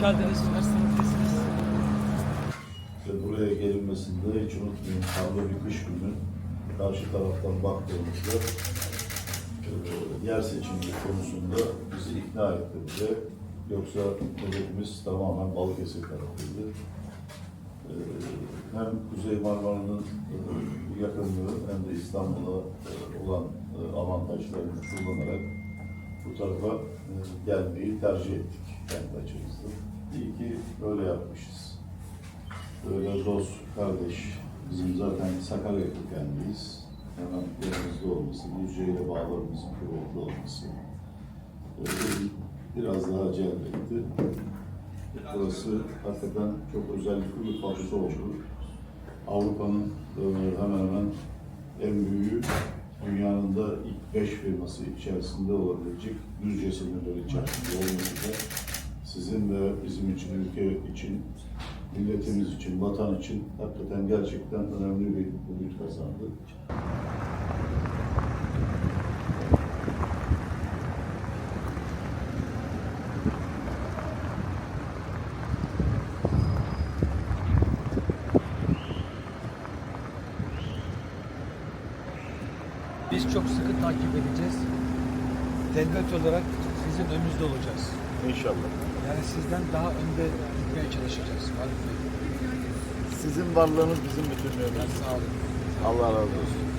Geldiniz. Ve buraya gelinmesinde hiç unutmayın karlı bir kış günü karşı taraftan baktığımızda e, yer seçimi konusunda bizi ikna etti bize. Yoksa hedefimiz tamamen Balıkesir tarafıydı. E, hem Kuzey Marmara'nın e, yakınlığı hem de İstanbul'a olan avantajlarını kullanarak bu tarafa e, gelmeyi tercih ettik kendi açımızdan. İyi ki böyle yapmışız. Böyle dost, kardeş, bizim zaten Sakarya kökenliyiz. Hemen yanımızda olması, Düzce ile bağlarımızın kuvvetli olması e, biraz daha celbetti. Burası hakikaten çok özellikli bir fabrika oldu. Avrupa'nın e, hemen hemen dünyanın da ilk beş firması içerisinde olabilecek Düzce sınırları içerisinde olması da sizin ve bizim için, ülke için, milletimiz için, vatan için hakikaten gerçekten önemli bir bugün kazandı. Biz çok sıkı takip edeceğiz. Devlet olarak sizin önünüzde olacağız. İnşallah. Yani sizden daha önde gitmeye çalışacağız. Bey. Sizin varlığınız bizim bütünlüğümüz. Sağ olun. Allah razı olsun.